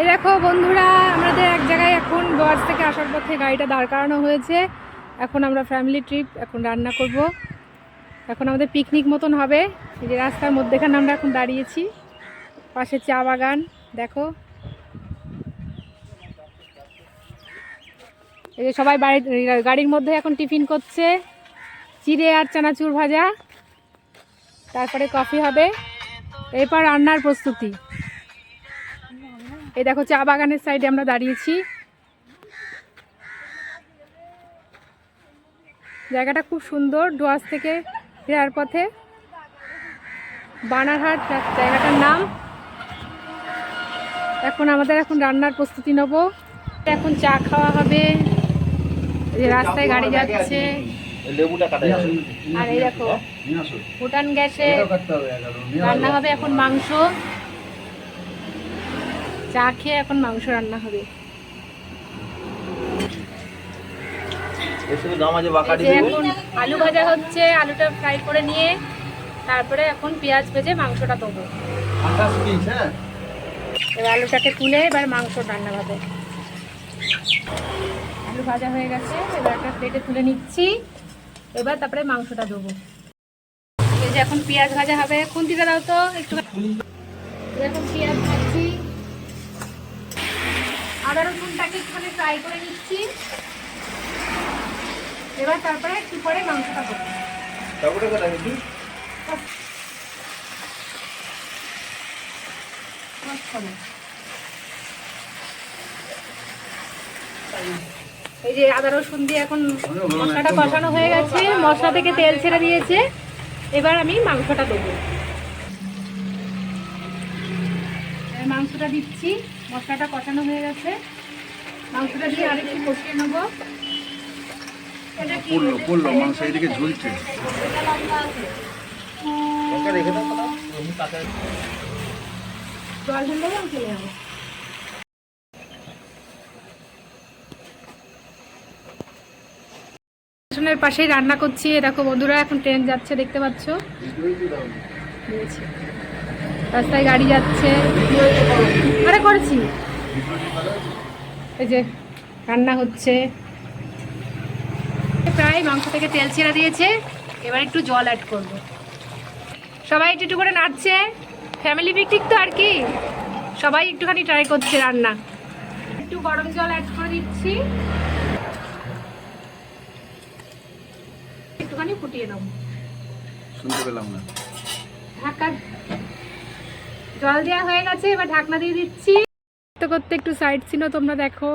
এই দেখো বন্ধুরা, আমাদের এক জায়গায় এখন গোয়াজ থেকে আসার পথে গাড়িটা দাঁড় করানো হয়েছে। এখন আমরা ফ্যামিলি ট্রিপ এখন রান্না করব। এখন আমাদের পিকনিক মতন হবে। এই যে রাস্তার মধ্যেখানে আমরা এখন দাঁড়িয়েছি। পাশে চা বাগান, দেখো। এই যে সবাই বাড়ি, গাড়ির মধ্যে এখন টিফিন করছে। চিড়ে আর চানাচুর ভাজা। তারপরে কফি হবে। এরপর রান্নার প্রস্তুতি। এই দেখো চা বাগানের সাইডে আমরা দাঁড়িয়েছি। জায়গাটা খুব সুন্দর ডুয়ার্স থেকে ফেরার পথে। বানারহাট জায়গাটার নাম। এখন আমাদের এখন রান্নার প্রস্তুতি নেব। এখন চা খাওয়া হবে। এই রাস্তায় গাড়ি যাচ্ছে। আর এই দেখো ভুটান গ্যাসে রান্না হবে এখন মাংস। চা খেয়ে এখন মাংস রান্না হবে। এখন আলু ভাজা হচ্ছে আলুটা ফ্রাই করে নিয়ে তারপরে এখন পেঁয়াজ ভেজে মাংসটা দেবো। হ্যাঁ? এবার আলুটাকে তুলে এবার মাংস রান্না হবে। আলু ভাজা হয়ে গেছে এবার একটা প্লেটে তুলে নিচ্ছি। এবার তারপরে মাংসটা দেবো। এই যে এখন পেঁয়াজ ভাজা হবে। খুন্তিটা দাও তো একটু এখন পেঁয়াজ ভাজছি। আদা রসুনটাকে একটুখানি ফ্রাই করে নিচ্ছি। এবার তারপরে একটু পরে মাংসটা দেবো তারপরে এই যে আদা রসুন দিয়ে এখন মশলাটা কষানো হয়ে গেছে। মশলা থেকে তেল ছেড়ে দিয়েছে। এবার আমি মাংসটা দেবো। এবার মাংসটা দিচ্ছি। মশলাটা কষানো হয়ে গেছে। মাংসটা দিয়ে আরেকটু কষিয়ে নেব। পড়ল পড়ল মাংস এদিকে ঝুলছে। এটা লঙ্কা আছে। লঙ্কা রেখে দাও দাদা আমি কাঁচা জল ঢেলে দেবো চলে যাব। স্টেশনের পাশেই রান্না করছি। এ দেখো বন্ধুরা এখন ট্রেন যাচ্ছে দেখতে পাচ্ছ। রাস্তায় গাড়ি যাচ্ছে। আরে করেছি। এই যে রান্না হচ্ছে। প্রায় মাংস থেকে তেল ছেড়ে দিয়েছে। এবার একটু জল অ্যাড করব। সবাই একটু একটু করে নাড়ছে। ফ্যামিলি পিকনিক তো আর কি। সবাই একটুখানি ট্রাই করছে রান্না। একটু গরম জল অ্যাড করে দিচ্ছি। একটুখানি ফুটিয়ে নেব। শুনতে পেলাম না। জল দেওয়া হয়ে গেছে, এবার ঢাকনা দিয়ে দিচ্ছি। করতে করতে একটু সাইড সিনও তোমরা দেখো।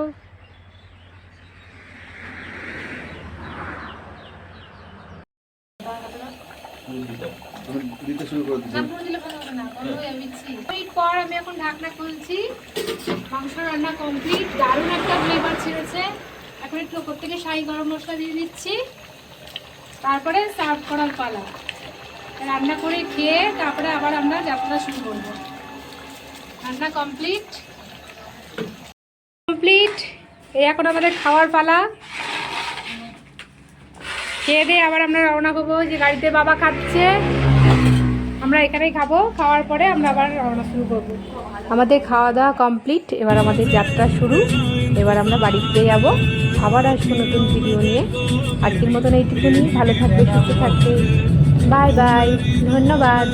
পর আমি এখন ঢাকনা মাংস রান্না কমপ্লিট দারুণ একটা ফ্লেভার এখন একটু গরম মশলা দিয়ে দিচ্ছি। তারপরে সার্ভ করার পালা। রান্না করে খেয়ে তারপরে আবার আমরা যাত্রা শুরু করব। রান্না কমপ্লিট কমপ্লিট এই এখন আমাদের খাওয়ার পালা। খেয়ে দিয়ে আবার আমরা রওনা হব যে গাড়িতে বাবা খাচ্ছে। আমরা এখানেই খাব। খাওয়ার পরে আমরা আবার রওনা শুরু করব। আমাদের খাওয়া দাওয়া কমপ্লিট এবার আমাদের যাত্রা শুরু। এবার আমরা বাড়ি ফিরে যাব। আবার আসব নতুন ভিডিও নিয়ে। আজকের মতন এইটুকুনি। ভালো থাকবে, সুস্থ থাকবে। বাই বাই ধন্যবাদ।